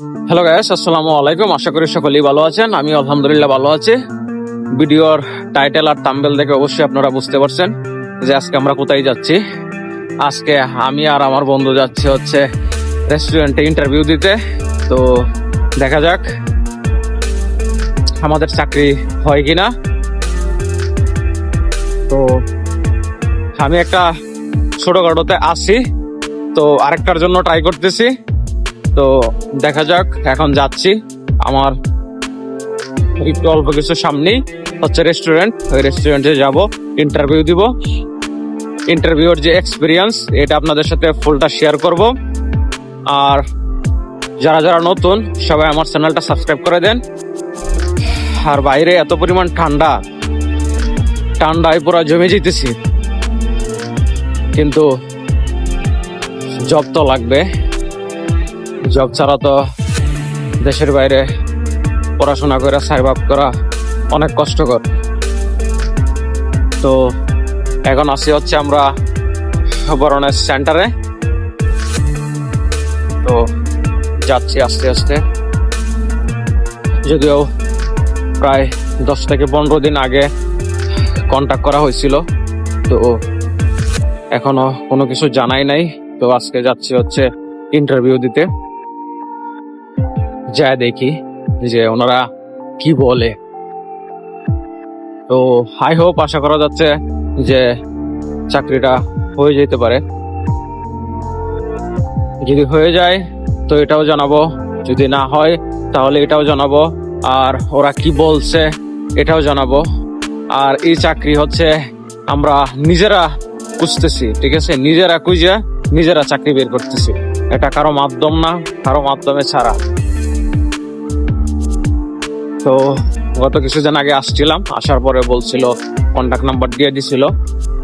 Hello guys আসসালামু আলাইকুম আশা করি সকলেই ভালো আছেন। আমি আলহামদুলিল্লাহ ভালো আছি। ভিডিওর টাইটেল আর থাম্বেল দেখে অবশ্যই আপনারা বুঝতে পারছেন যে আজকে আমরা কোথায় যাচ্ছি। আজকে আমি আর আমার বন্ধু যাচ্ছি হচ্ছে রেস্টুরেন্টে ইন্টারভিউ দিতে। তো দেখা যাক আমাদের চাকরি হয় কিনা। তো আমি একটা ছোটখাটোতে আছি তো আরেকটার জন্য ট্রাই করতেছি। তো দেখা যাক, এখন যাচ্ছি আমার একটু অল্প কিছু সামনেই। হচ্ছে রেস্টুরেন্ট ওই রেস্টুরেন্টে যাব ইন্টারভিউ দিব। ইন্টারভিউর যে এক্সপিরিয়েন্স এটা আপনাদের সাথে ফুলটা শেয়ার করব। আর যারা যারা নতুন, সবাই আমার চ্যানেলটা সাবস্ক্রাইব করে দেন। আর বাইরে এত পরিমাণ ঠান্ডা, ঠান্ডায় পুরো জমে যেতেছি। কিন্তু জব তো লাগবে। জব ছাড়া তো দেশের বাইরে পড়াশোনা করে সার্ভাইভ করা অনেক কষ্টকর। তো এখন আসি হচ্ছে আমরা বরণের সেন্টারে তো যাচ্ছি আস্তে আস্তে। যদিও প্রায় দশ থেকে পনেরো দিন আগে কন্ট্যাক্ট করা হয়েছিল। তো এখনও কোনো কিছু জানাই নাই। তো আজকে যাচ্ছি হচ্ছে ইন্টারভিউ দিতে। যা দেখি যে ওনারা কি বলে। তো হাই হোপ আশা করা যাচ্ছে যে চাকরিটা হয়ে যেতে পারে। যদি হয়ে যায়, তো এটাও জানাব। যদি না হয়, তাহলে এটাও জানাব। আর ওরা কি বলছে, এটাও জানাব। আর এই চাকরি হচ্ছে আমরা নিজেরা খুঁজতেছি, ঠিক আছে? নিজেরা খুঁজে নিজেরা চাকরি বের করতেছি। এটা কারও মাধ্যম না, কারও মাধ্যমে ছাড়া। তো গত কিছুদিন আগে আসছিলাম, আসার পরে বলছিল কন্টাক্ট নাম্বার দিয়ে দিছিল।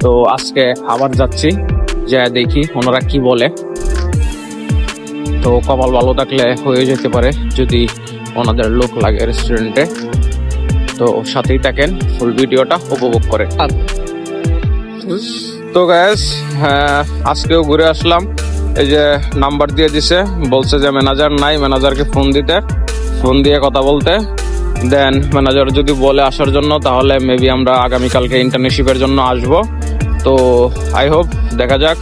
তো আজকে আবার যাচ্ছি যে দেখি ওনারা কি বলে। তো কপাল ভালো থাকলে হয়ে যেতে পারে, যদি ওনাদের লোক লাগে রেস্টুরেন্টে তো সাথেই থাকেন ফুল ভিডিওটা উপভোগ করে। তো গ্যাস আজকেও ঘুরে আসলাম। এই যে নাম্বার দিয়ে দিছে, বলছে যে ম্যানেজার নাই ম্যানেজারকে ফোন দিতে। ফোন দিয়ে কথা বলতে। দেন ম্যানেজার যদি বলে আসার জন্য, তাহলে মেবি আমরা আগামীকালকে ইন্টার্নশিপের জন্য আসব। তো আই হোপ দেখা যাক।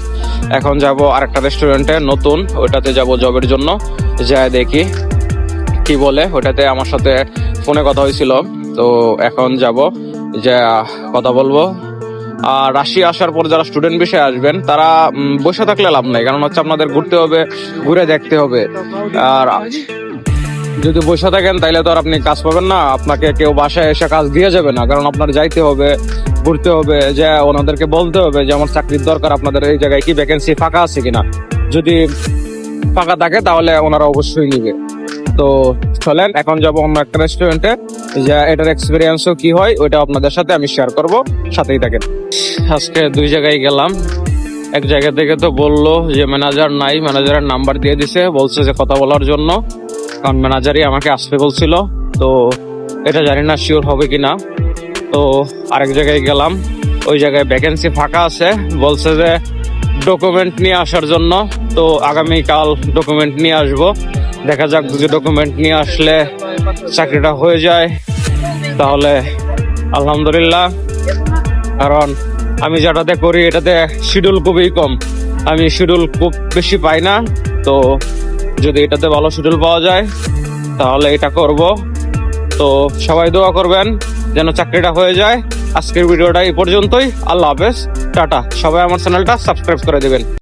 এখন যাব আরেকটা রেস্টুরেন্টে নতুন। ওইটাতে যাব জবের জন্য। যা দেখি কি বলে। ওটাতে আমার সাথে ফোনে কথা হয়েছিল। তো এখন যাব, যে কথা বলব। আর রাশি আসার পর যারা স্টুডেন্ট বিষয়ে আসবেন, তারা বসে থাকলে লাভ নাই। কারণ হচ্ছে আপনাদের ঘুরতে হবে, ঘুরে দেখতে হবে। আর যদি বসে থাকেন, তাইলে তো আর আপনি কাজ পাবেন না। আপনাকে কেউ বাসায় এসে কাজ দিয়ে যাবে না, কারণ আপনার যাইতে হবে, ঘুরতে হবে, যে ওনাদেরকে বলতে হবে যে আমার চাকরির দরকার আপনাদের এই জায়গায় কি ভ্যাকেন্সি ফাঁকা আছে কিনা। যদি ফাঁকা থাকে, তাহলে ওনারা অবশ্যই নিবে। তো চলেন, এখন যাব অন্য একটা রেস্টুরেন্টে যে এটার এক্সপিরিয়েন্সও কি হয়, ওইটা আপনাদের সাথে আমি শেয়ার করব। সাথেই থাকেন। আজকে দুই জায়গায় গেলাম। এক জায়গা থেকে তো বলল যে ম্যানেজার নাই ম্যানেজারের নাম্বার দিয়ে দিছে, বলছে যে কথা বলার জন্য। কারণ ম্যানেজারই আমাকে আসতে বলছিল, তো এটা জানি না শিওর হবে কি না তো আরেক জায়গায় গেলাম, ওই জায়গায় ভ্যাকেন্সি ফাঁকা আছে, বলছে যে ডকুমেন্ট নিয়ে আসার জন্য, তো আগামীকাল ডকুমেন্ট নিয়ে আসব। দেখা যাক যদি ডকুমেন্ট নিয়ে আসলে চাকরিটা হয়ে যায়, তাহলে আলহামদুলিল্লাহ। কারণ আমি যেটাতে করি, এটাতে শিডিউল খুবই কম। আমি শিডিউল খুব বেশি পাই না, তো যদি এটাতে ভালো শিডিউল পাওয়া যায়, তাহলে এটা করব। তো সবাই দোয়া করবেন যেন চাকরিটা হয়ে যায়। আজকের ভিডিওটা এই পর্যন্তই। আল্লাহ হাফেজ। টাটা। সবাই আমার চ্যানেলটা সাবস্ক্রাইব করে দেবেন।